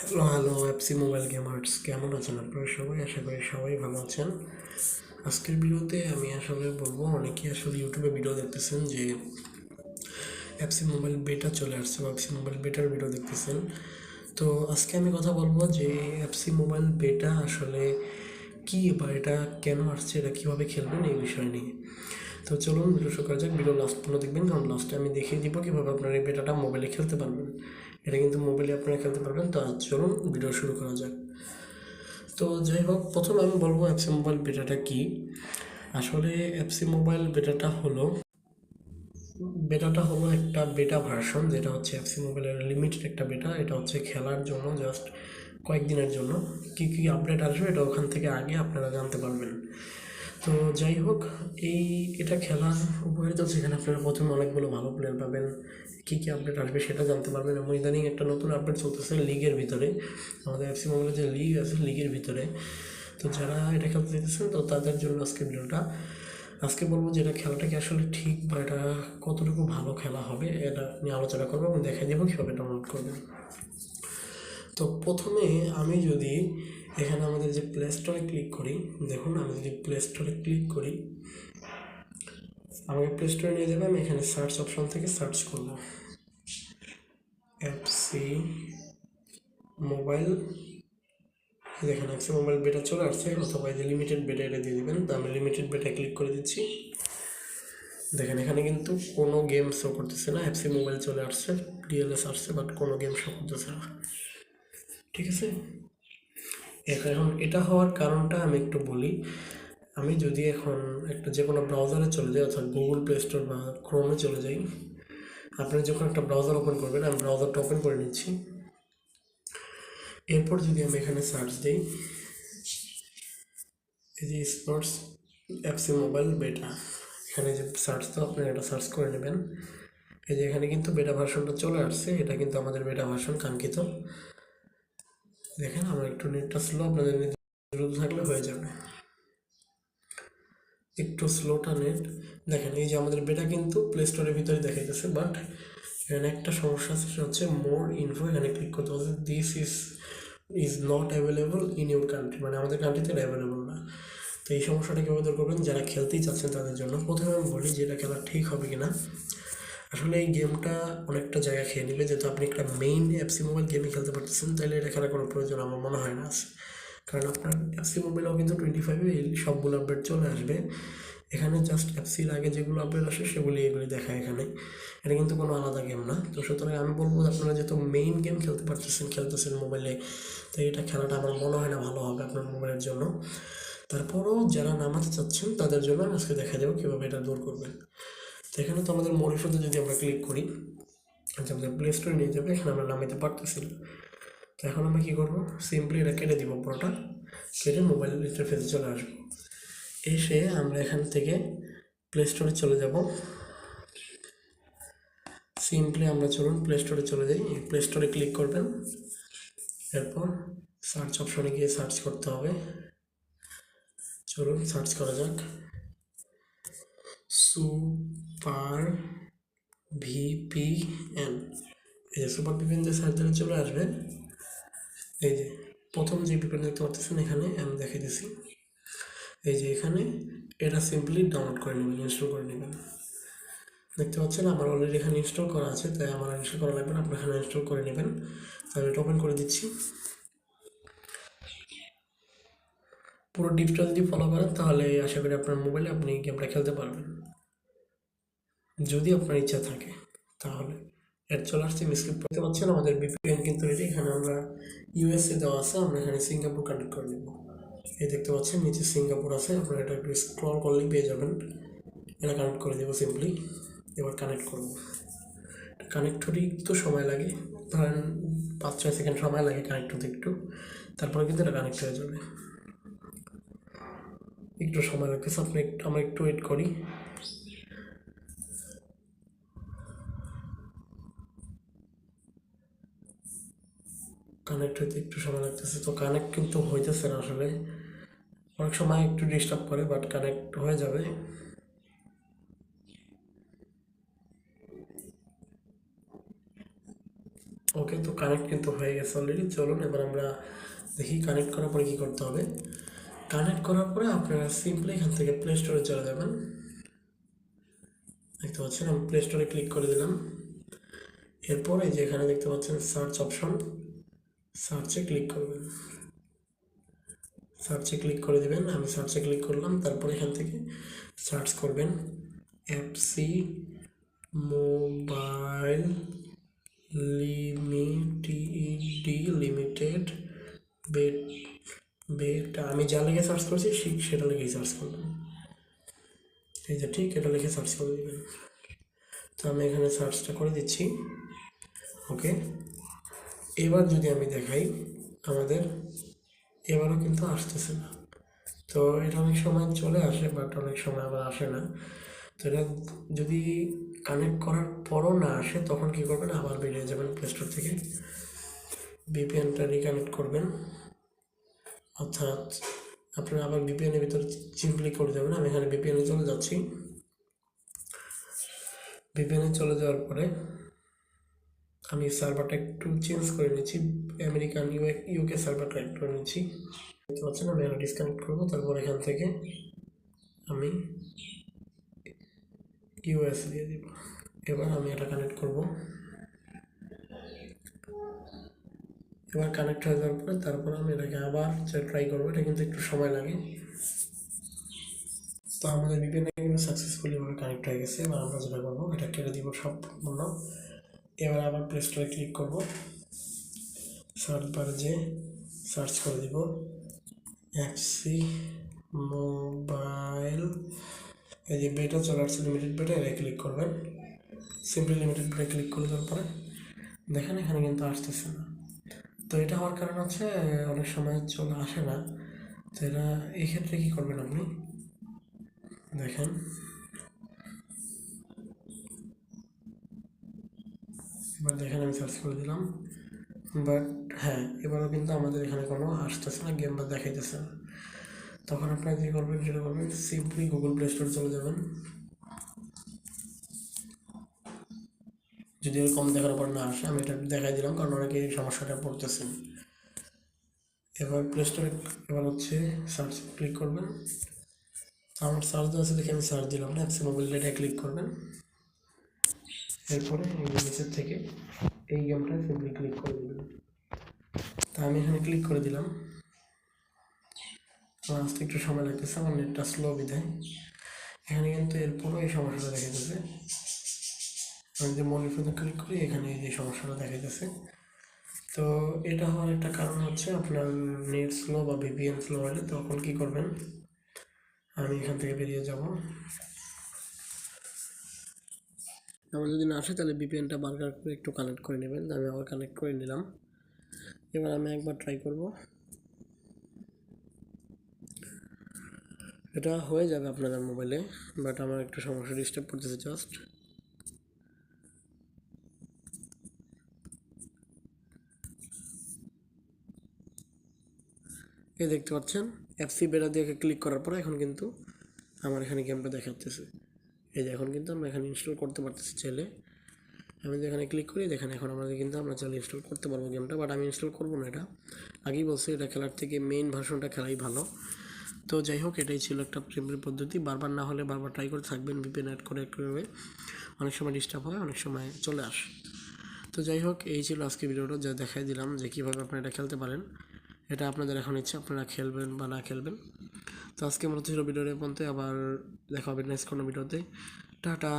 Hello hello FC mobile gamers কেমন আছেন আপনারা সবাই? আশা করি সবাই ভালো আছেন। আজকের ভিডিওতে আমি আসলে বলব, অনেকেই আসলে ইউটিউবে ভিডিও দেখতেছেন যে এফসি মোবাইল বেটা চলে আসছে বা মোবাইল বেটার ভিডিও দেখতেছেন। তো আজকে আমি কথা বলব যে এফসি মোবাইল বেটা আসলে কি বা এটা কেন আসছে, এটা কীভাবে খেলবেন এই বিষয় নিয়ে। তো চলুন ভিডিও শুরু করা যাক। ভিডিও লাস্ট পর্যন্ত দেখবেন, কারণ লাস্টে আমি দেখিয়ে দিব কীভাবে আপনারা এই বেটাটা মোবাইলে খেলতে পারবেন। এটা কিন্তু মোবাইলে আপনারা খেলতে পারবেন। তো আজ চলুন ভিডিও শুরু করা যাক। তো যাই হোক, প্রথমে আমি বলব এফসি মোবাইল বেটাটা কি। আসলে অ্যাপসি মোবাইল বেটাটা হলো বেটাটা হলো একটা বেটা ভার্সন যেটা হচ্ছে অ্যাপসি মোবাইলের লিমিটেড একটা বেটা এটা হচ্ছে খেলার জন্য জাস্ট কয়েকদিনের জন্য। কী কী আপডেট আসবে, এটা ওখান থেকে আগে আপনারা জানতে পারবেন। তো যাই হোক, এই এটা খেলার উপকারিতা হচ্ছে এখানে আপনারা প্রথমে অনেকগুলো ভালো প্লেয়ার পাবেন। কী কী আপডেট আসবে সেটা জানতে পারবেন এবং ইদানিং একটা নতুন আপডেট চলতেছে লিগের ভিতরে। আমাদের এফসি মোবাইলের যে লিগ আছে লিগের ভিতরে। তো যারা এটা খেলতে চাইতেছেন, তো তাদের জন্য আজকে ভিডিওটা। আজকে বলব যে এটা খেলাটা কি আসলে ঠিক বা এটা কতটুকু ভালো খেলা হবে, এটা নিয়ে আলোচনা করব এবং দেখাই দেবো কীভাবে ডাউনলোড করবেন। তো প্রথমে আমি যদি এখানে আমাদের যে প্লে স্টোরে ক্লিক করি, দেখুন আমি যদি প্লে স্টোরে ক্লিক করি, আমাকে প্লে স্টোরে নিয়ে যাবে, আমি এখানে সার্চ অপশন থেকে সার্চ করব। এফসি মোবাইল দেখেন এফসি মোবাইল বেটা চলে আসছে, অথবা যে লিমিটেড বেটা এটা দিয়ে দিবেন, তো আমি লিমিটেড বেটা ক্লিক করে দিচ্ছি। দেখেন এখানে কিন্তু কোনো গেম শো করতেছে না এফসি মোবাইল চলে আসছে ডিএলএস আসছে বাট কোনো গেম শো করতেছে না। ঠিক আছে? এখন এটা হওয়ার কারণটা আমি একটু বলি। আমি যদি এখন একটা যে কোনো ব্রাউজারে চলে যাই, অর্থাৎ গুগল প্লে স্টোর বা ক্রোমে চলে যাই, আপনি যখন একটা ব্রাউজার ওপেন করবেন, আমি ব্রাউজারটা ওপেন করে নিচ্ছি। এরপর যদি আমি এখানে সার্চ দিই, এই যে স্পোর্টস অ্যাপসি মোবাইল বেটা এখানে যে সার্চ তো আপনি এটা সার্চ করে নেবেন। এই যে এখানে কিন্তু বেটা ভার্সনটা চলে আসছে, এটা কিন্তু আমাদের বেটা ভার্সন কাঙ্ক্ষিত। দেখেন আমার একটু নেটটা স্লো আপনাদের দ্রুত থাকলে হয়ে যাবে। একটু স্লোটা নেট। দেখেন, এই যে আমাদের বেটা কিন্তু প্লে স্টোরের ভিতরে দেখাইতেছে বাট এখানে একটা সমস্যা আছে, সেটা হচ্ছে মোর ইনফো এখানে ক্লিক করতে হবে this is is not available in your country মানে আমাদের কান্ট্রিতে অ্যাভেলেবল না। তো এই সমস্যাটা কীভাবে দূর করবেন? যারা খেলতেই চাচ্ছেন তাদের জন্য। প্রথমে আমি বলি যে এটা খেলা ঠিক হবে কি না আসলে এই গেমটা অনেকটা জায়গা খেয়ে নেবে যেহেতু আপনি একটা মেইন অ্যাপসি মোবাইল গেমে খেলতে পারতেছেন, তাহলে এটা খেলার কোনো প্রয়োজন আমার মনে হয় না কারণ আপনার অ্যাপসি মোবাইলেও কিন্তু টোয়েন্টি ফাইভে এই সবগুলো আপডেট চলে আসবে। এখানে জাস্ট এফসির আগে যেগুলো আপডেট আসে, সেগুলি এগুলি দেখায় এখানে। এটা কিন্তু কোনো আলাদা গেম না। তো সুতরাং আমি বলব আপনারা যেহেতু মেইন গেম খেলতে পারতেছেন, খেলতেছেন মোবাইলে তো এটা খেলাটা আমার মনে হয় না ভালো হবে আপনার মোবাইলের জন্য। তারপরেও যারা নামাতে চাচ্ছেন, তাদের জন্য আজকে দেখা যাবে কীভাবে এটা দূর করবেন। তো এখানে তো আমাদের মরিফতে যদি আমরা ক্লিক করি আচ্ছা আমাদের প্লে স্টোরে নিয়ে যাবে, এখানে আমরা নামাইতে পারতেছি তো এখন আমরা কী করব? সিম্পলি এটা কেটে দিব পুরোটা, কেটে মোবাইল ইন্টারফেসে চলে আসব। এসে আমরা এখান থেকে প্লে স্টোরে চলে যাব। সিম্পলি আমরা চলুন প্লে স্টোরে চলে যাই। প্লে স্টোরে ক্লিক করবেন। এরপর সার্চ অপশনে গিয়ে সার্চ করতে হবে। চলুন সার্চ করা যাক। Super VPN. এই যে সুপার ভিপিএন যে দিলে চলে আসবে, এই যে প্রথম যে ভিপিএন দেখতে পাচ্ছেন এখানে, আমি দেখিয়ে দিছি। এই যে এখানে, এটা সিম্পলি ডাউনলোড করে নেবেন ইনস্টল করে নেবেন। দেখতে পাচ্ছেন আমার অলরেডি এখানে ইনস্টল করা আছে, তাই আমার ইনস্টল করা লাগবে না আপনি এখানে ইনস্টল করে নেবেন। আমি এটা ওপেন করে দিচ্ছি। পুরো টিপসটা যদি ফলো করেন, তাহলে আশা করি আপনার মোবাইলে আপনি গেমটা খেলতে পারবেন। যদি আপনার ইচ্ছা থাকে, তাহলে এর চলে আসছে স্ক্রিপ্ট করতে পারছেন আমাদের বিপিএন কিন্তু এটি এখানে আমরা ইউএসএ দেওয়া আছে, আমরা এখানে সিঙ্গাপুর কানেক্ট করে নেব। এই দেখতে পাচ্ছেন, নিচে সিঙ্গাপুর আছে, আপনারা এটা একটু স্ক্রল করলেই পেয়ে যাবেন। এটা কানেক্ট করে দেবো সিম্পলি এবার কানেক্ট করব। কানেক্ট হতে একটু সময় লাগে, ধরেন পাঁচ, ছয় সেকেন্ড সময় লাগে কানেক্ট হতে একটু, তারপরে কিন্তু এটা কানেক্ট হয়ে যাবে। একটু সময় লাগতেছে, আপনি আমরা একটু ওয়েট করি। কানেক্ট হইতে একটু সময় লাগতেছে, তো কানেক্ট কিন্তু হইতেছে না আসলে। অনেক সময় একটু ডিস্টার্ব করে বাট কানেক্ট হয়ে যাবে। ওকে তো কানেক্ট কিন্তু হয়ে গেছে অলরেডি চলুন, এবার আমরা দেখি কানেক্ট করার পরে কী করতে হবে। কানেক্ট করার পরে আপনারা সিম্পলি এখান থেকে প্লে স্টোরে চলে যাবেন। দেখতে পাচ্ছেন, আমি প্লে স্টোরে ক্লিক করে দিলাম। এরপরে যে এখানে দেখতে পাচ্ছেন সার্চ অপশন সার্চে ক্লিক করবেন। সার্চে ক্লিক করে দেবেন। আমি সার্চে ক্লিক করলাম, তারপরে এখান থেকে সার্চ করবেন। এফসি মোবাইল লিমিটি লিমিটেড বেট বেট আমি যা লিখে সার্চ করছি, ঠিক সেটা লিখেই সার্চ করবেন এই যে ঠিক, এটা লিখে সার্চ করে দেবেন। তো আমি এখানে সার্চটা করে দিচ্ছি। ওকে এবার যদি আমি দেখাই আমাদের, এবারও কিন্তু আসতেছে না। তো এটা অনেক সময় চলে আসে বাট অনেক সময় আবার আসে না। তো এটা যদি কানেক্ট করার পরও না আসে, তখন কী করবেন? আবার বেরিয়ে যাবেন প্লে স্টোর থেকে। ভিপিএনটা রিকানেক্ট করবেন। অর্থাৎ আপনারা আবার ভিপিএনের ভিতরে সিম্পলি করে যাবেন আমি এখানে ভিপিএনে চলে যাচ্ছি। ভিপিএনে চলে যাওয়ার পরে আমি সার্ভারটা একটু চেঞ্জ করে নিচ্ছি আমেরিকান ইউকে সার্ভারটা একটু করে নিচ্ছি দেখতে পাচ্ছেন, আমি এখানে ডিসকানেক্ট করব। তারপর এখান থেকে আমি ইউএস দিয়ে দিব। এবার আমি এটা কানেক্ট করব। এবার কানেক্ট হয়ে যাওয়ার পরে তারপর আমি এটাকে আবার ট্রাই করব। এটা কিন্তু একটু সময় লাগে। তো আমাদের বিভিন্ন কিন্তু সাকসেসফুলি ভাবে কানেক্ট হয়ে গেছে। এবার আমরা যেটা করব, এটা কেটে দিব সম্পূর্ণ। এবার আবার প্লে স্টোরে ক্লিক করব। সার্চ বারে যে সার্চ করে দিব। এফসি মোবাইল এই যে বেটা চলে আসছে লিমিটেড বেটা এটা ক্লিক করবেন। সিম্পলি লিমিটেড বেটা ক্লিক করে দেওয়ার পরে দেখেন এখানে কিন্তু আসতেছে না। তো এটা হওয়ার কারণ হচ্ছে, অনেক সময় চলে আসে না। তো এটা এই ক্ষেত্রে কী করবেন আপনি? দেখেন। এবার দেখেন আমি সার্চ করে দিলাম। বাট হ্যাঁ এবারও কিন্তু আমাদের এখানে কোনো আসতেছে না গেম বা দেখাইতেছে না। তখন আপনারা কী করবেন সেটা করবেন সিম্পলি গুগল প্লে স্টোরে চলে যাবেন। যদি এরকম দেখার পর না আসে, আমি এটা দেখাই দিলাম, কারণ অনেকে এই সমস্যাটা পড়তেছেন। এবার প্লে স্টোরে এবার হচ্ছে সার্চ ক্লিক করবেন। আমার সার্চ দেওয়া আছে দেখে আমি সার্চ দিলাম না অ্যাপসে মোবাইল ডেটা ক্লিক করবেন। এরপরে এই নিচের থেকে এই গেমটা সিম্পলি ক্লিক করে দেবেন। তা আমি এখানে ক্লিক করে দিলাম। আসতে একটু সময় লাগতেছে, আমার নেটটা স্লো বিধায় এখানে কিন্তু এরপরও এই সমস্যাটা দেখা যাচ্ছে। আমি যে মনিফোনে ক্লিক করি, এখানে এই যে সমস্যাটা দেখা যাচ্ছে। তো এটা হওয়ার একটা কারণ হচ্ছে আপনার নেট স্লো বা ভিপিএন স্লো হলে তখন কী করবেন? আমি এখান থেকে বেরিয়ে যাব। আমার যদি না আসে, তাহলে ভিপিএনটা বারবার করে একটু কানেক্ট করে নেবেন। আমি আবার কানেক্ট করে নিলাম। এবার আমি একবার ট্রাই করব। এটা হয়ে যাবে আপনাদের মোবাইলে বাট আমার একটু সমস্যা ডিস্টার্ব করতেছে জাস্ট এই দেখতে পাচ্ছেন? এফসি বেড়া দিয়ে ক্লিক করার পরে এখন কিন্তু আমার এখানে গেমটা দেখাচ্ছে এই যে এখন কিন্তু আমরা এখানে ইনস্টল করতে পারতেছি চাইলে। আমি যদি এখানে ক্লিক করি, দেখেন এখন আমাদের কিন্তু আমরা চাইলে ইনস্টল করতে পারব গেমটা বাট আমি ইনস্টল করব না এটা। আগেই বলছি, এটা খেলার থেকে মেইন ভার্সনটা খেলাই ভালো। তো যাই হোক, এটাই ছিল একটা প্রেমের পদ্ধতি। বারবার না হলে বারবার ট্রাই করে থাকবেন ভিপিএন অ্যাড করে করে। অনেক সময় ডিস্টার্ব হয়, অনেক সময় চলে আসে। তো যাই হোক, এই ছিল আজকে ভিডিওটা, যা দেখাই দিলাম যে কীভাবে আপনারা এটা খেলতে পারেন। এটা আপনাদের এখন ইচ্ছে, আপনারা খেলবেন বা না খেলবেন। তো আজকে মনে ছিল ভিডিওর পর্যন্ত আবার দেখা হবে নেক্সট কোনো ভিডিওতে। টাটা।